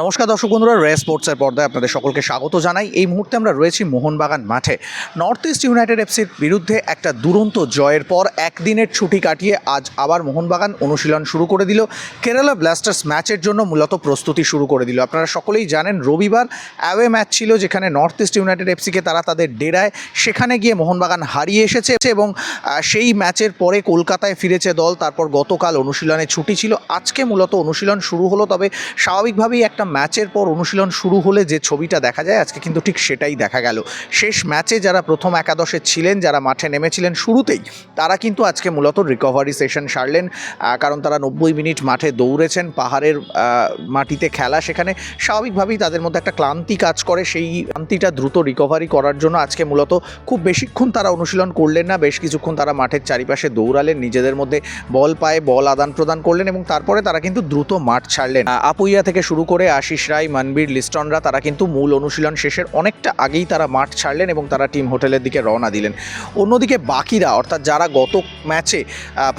নমস্কার দর্শক বন্ধুরা রে স্পোর্টসের পর্দায় আপনাদের সকলকে স্বাগত জানাই। এই মুহূর্তে আমরা রয়েছি মোহনবাগান মাঠে। নর্থ ইস্ট ইউনাইটেড এফসির বিরুদ্ধে একটা দুরন্ত জয়ের পর একদিনের ছুটি কাটিয়ে আজ আবার মোহনবাগান অনুশীলন শুরু করে দিল। কেরালা ব্লাস্টার্স ম্যাচের জন্য মূলত প্রস্তুতি শুরু করে দিল। আপনারা সকলেই জানেন, রবিবার অ্যাওয়ে ম্যাচ ছিল যেখানে নর্থ ইস্ট ইউনাইটেড এফসিকে তারা তাদের ডেরায় সেখানে গিয়ে মোহনবাগান হারিয়ে এসেছে এবং সেই ম্যাচের পরে কলকাতায় ফিরেছে দল। তারপর গতকাল অনুশীলনে ছুটি ছিল। আজকে মূলত অনুশীলন শুরু হলো, তবে স্বাভাবিকভাবেই একটা ম্যাচের পর অনুশীলন শুরু হলে যে ছবিটা দেখা যায়, আজকে কিন্তু ঠিক সেটাই দেখা গেল। শেষ ম্যাচে যারা প্রথম একাদশে ছিলেন, যারা মাঠে নেমেছিলেন শুরুতেই, তারা কিন্তু আজকে মূলত রিকভারি সেশন সারলেন। কারণ তারা নব্বই মিনিট মাঠে দৌড়েছেন, পাহাড়ের মাটিতে খেলা সেখানে। স্বাভাবিকভাবেই তাদের মধ্যে একটা ক্লান্তি কাজ করে, সেই ক্লান্তিটা দ্রুত রিকভারি করার জন্য আজকে মূলত খুব বেশিক্ষণ তারা অনুশীলন করলেন না, বেশ কিছুক্ষণ তারা মাঠের চারিপাশে দৌড়ালেন, নিজেদের মধ্যে বল পায়ে, বল আদান প্রদান করলেন এবং তারপরে তারা কিন্তু দ্রুত মাঠ ছাড়লেন। আপুইয়া থেকে শুরু করে আশিস রায়, মানবীর লিস্টনরা তারা কিন্তু মূল অনুশীলন শেষের অনেকটা আগেই তারা মাঠ ছাড়লেন এবং তারা টিম হোটেলের দিকে রওনা দিলেন। অন্যদিকে বাকিরা, অর্থাৎ যারা গত ম্যাচে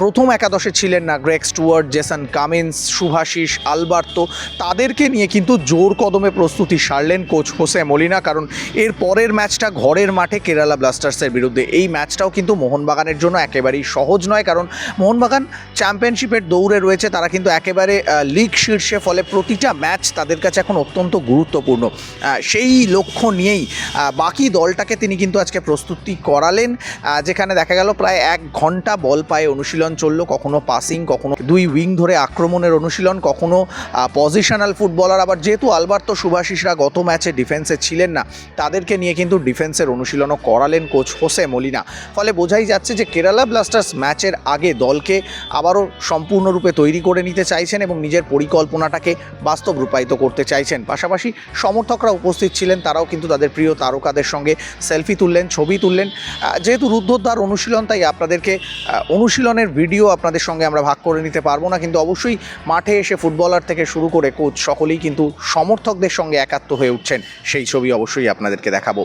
প্রথম একাদশে ছিলেন না Greg Stuart, Jason Cummins Shubhashis Alberto, তাদেরকে নিয়ে কিন্তু জোর কদমে প্রস্তুতি সারলেন কোচ হোসে মলিনা, কারণ এর পরের ম্যাচটা ঘরের মাঠে কেরালা ব্লাস্টার্সের বিরুদ্ধে। এই ম্যাচটাও কিন্তু মোহনবাগানের জন্য একেবারেই সহজ নয়, কারণ মোহনবাগান চ্যাম্পিয়নশিপের দৌড়ে রয়েছে, তারা কিন্তু একেবারে লিগ শীর্ষে, ফলে প্রতিটা ম্যাচ তাদের কাছে এখন অত্যন্ত গুরুত্বপূর্ণ। সেই লক্ষ্য নিয়েই বাকি দলটাকে তিনি কিন্তু আজকে প্রস্তুতি করালেন। যেখানে দেখা গেল প্রায় এক ঘণ্টা বল পায়ে অনুশীলন চলল, কখনো পাসিং কখনো দুই উইং ধরে আক্রমণের অনুশীলন, কখনো পজিশনাল ফুটবলার আবার যেহেতু আলবার্তো সুভাশিসরা গত ম্যাচে ডিফেন্সে ছিলেন না, তাদেরকে নিয়ে কিন্তু ডিফেন্সের অনুশীলনও করালেন কোচ হোসে মলিনা। ফলে বোঝাই যাচ্ছে যে কেরালা ব্লাস্টার্স ম্যাচের আগে দলকে আবারও সম্পূর্ণরূপে তৈরি করে নিতে চাইছেন এবং নিজের পরিকল্পনাটাকে বাস্তব রূপায়িত করতে চাইছেন। পাশাপাশি সমর্থকরা উপস্থিত ছিলেন, তারাও কিন্তু তাদের প্রিয় তারকাদের সঙ্গে সেলফি তুললেন, ছবি তুললেন। যেহেতু রুদ্ধদ্বার অনুশীলন, তাই আপনাদেরকে অনুশীলনের ভিডিও আপনাদের সঙ্গে আমরা ভাগ করে নিতে পারব না। কিন্তু অবশ্যই মাঠে এসে ফুটবলার থেকে শুরু করে কোচ সকলেই কিন্তু সমর্থকদের সঙ্গে একাত্ম হয়ে উঠছেন। সেই ছবি অবশ্যই আপনাদেরকে দেখাবো।